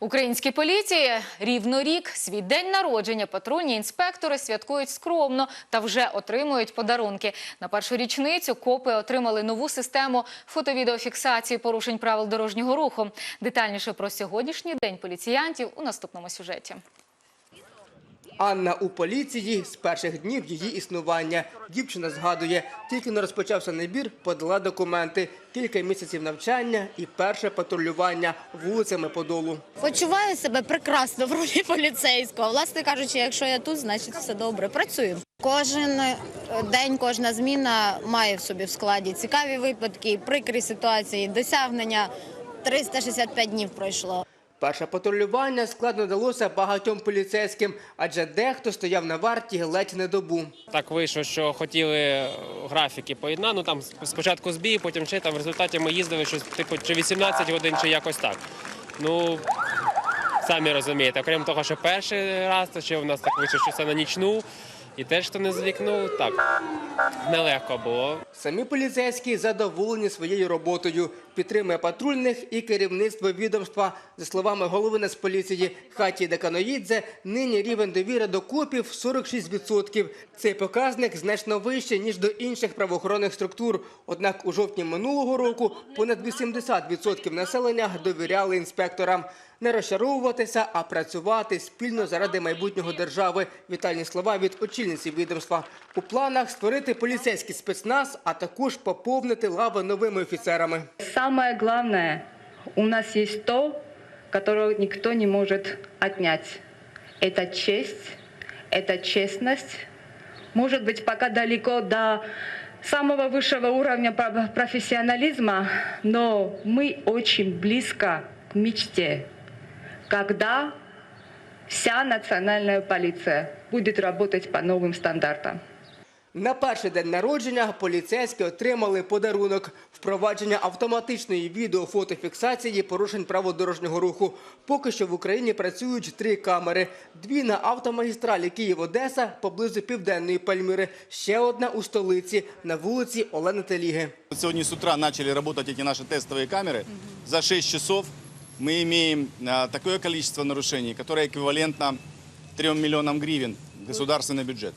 Українській поліції рівно рік свій день народження патрульні інспектори святкують скромно та вже отримують подарунки. На першу річницю копи отримали нову систему фото-відеофіксації порушень правил дорожнього руху. Детальніше про сьогоднішній день поліціянтів у наступному сюжеті. Анна у поліції з перших днів її існування. Дівчина згадує, тільки не розпочався набір, подала документи, кілька місяців навчання і перше патрулювання вулицями Подолу. Почуваю себе прекрасно в ролі поліцейського. Власне кажучи, якщо я тут, значить все добре. Працюю. Кожен е, день, кожна зміна має в собі в складі цікаві випадки, прикрі ситуації, досягнення. 365 днів пройшло. Перше патрулювання складно далося багатьом поліцейським, адже дехто стояв на варті ледь не добу. Так вийшло, що хотіли графіки поєднати. Ну там спочатку збій, потім ще там в результаті ми їздили щось типу чи 18 годин, чи якось так. Ну самі розумієте, окрім того, що перший раз, то ще у нас так вийшло, що це на нічну. І теж хто не звікнув, так нелегко було. Самі поліцейські задоволені своєю роботою. Підтримує патрульних і керівництво відомства. За словами голови Нацполіції Хаті Деканоїдзе, нині рівень довіри до копів 46%. Цей показник значно вищий, ніж до інших правоохоронних структур. Однак у жовтні минулого року понад 80% населення довіряли інспекторам Не розчаровуватися, а працювати спільно заради майбутнього держави. Вітальні слова від очільниці відомства. У планах створити поліцейський спецназ, а також поповнити лави новими офіцерами. Самое главное, у нас есть то, которого никто не может отнять. Это честь, это честность. Может быть, пока далеко до самого высшего уровня про- профессионализма, но мы очень близко к мечте, когда вся национальная полиция будет работать по новым стандартам. На перший день народження поліцейські отримали подарунок – впровадження автоматичної відеофотофіксації порушень правил дорожнього руху. Поки що в Україні працюють три камери. Дві на автомагістралі Київ-Одеса поблизу Південної Пальмири. Ще одна у столиці на вулиці Олени Теліги. Сегодня с утра начали работать эти наши тестовые камеры. За 6 часов мы имеем а, такое количество нарушений, которое эквивалентно 3 миллионам гривен в государственный бюджет.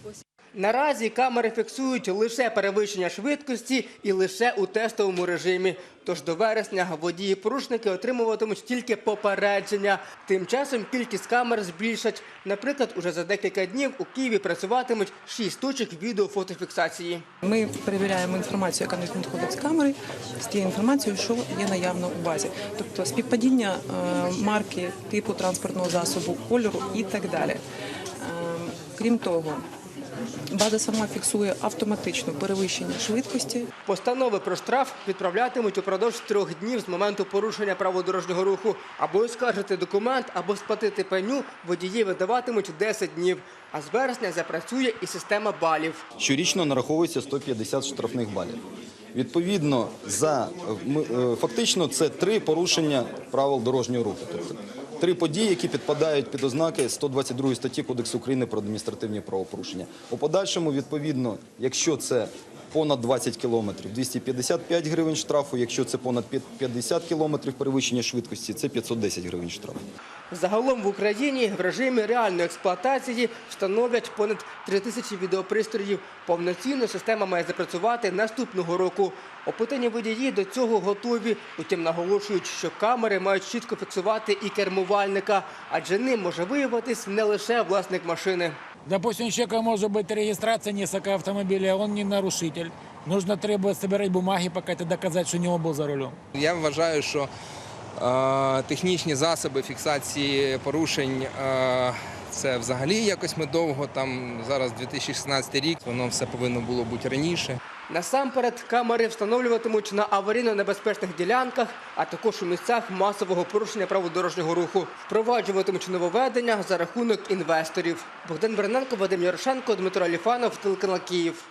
Наразі камери фіксують лише перевищення швидкості і лише у тестовому режимі. Тож до вересня водії-порушники отримуватимуть тільки попередження. Тим часом кількість камер збільшать. Наприклад, уже за декілька днів у Києві працюватимуть шість точок відеофотофіксації. Ми перевіряємо інформацію, яка надходить з камери, з тією інформацією, що є наявно у базі. Тобто співпадіння е, марки, типу транспортного засобу, кольору і так далі. Е, Крім того, база сама фіксує автоматично перевищення швидкості. Постанови про штраф відправлятимуть упродовж трьох днів з моменту порушення правил дорожнього руху. Або оскаржити документ, або сплатити пеню водії видаватимуть 10 днів. А з вересня запрацює і система балів. Щорічно нараховується 150 штрафних балів. Відповідно, за е, фактично це три порушення правил дорожнього руху. Три події, які підпадають під ознаки 122 статті Кодексу України про адміністративні правопорушення. У подальшому, відповідно, якщо це понад 20 кілометрів, 255 гривень штрафу. Якщо це понад 50 кілометрів перевищення швидкості, це 510 гривень штрафу. Загалом в Україні в режимі реальної експлуатації встановлять понад 3 тисячі відеопристроїв. Повноцінно система має запрацювати наступного року. Опитані водії до цього готові. Утім, наголошують, що камери мають чітко фіксувати і кермувальника, адже ним може виявитись не лише власник машини. Допустим, у человека может быть регистрация несколько автомобилей, а он не нарушитель. Нужно требовать собирать бумаги, пока это доказать, что не он был за рулем. Я вважаю, що е, технічні засоби фіксації порушень е, це взагалі якось ми довго. Там зараз 2016 рік, воно все повинно було бути раніше. Насамперед, камери встановлюватимуть на аварійно-небезпечних ділянках, а також у місцях масового порушення правил дорожнього руху. Впроваджуватимуть нововведення за рахунок інвесторів. Богдан Берненко, Вадим Ярошенко, Дмитро Аліфанов, телеканал Київ.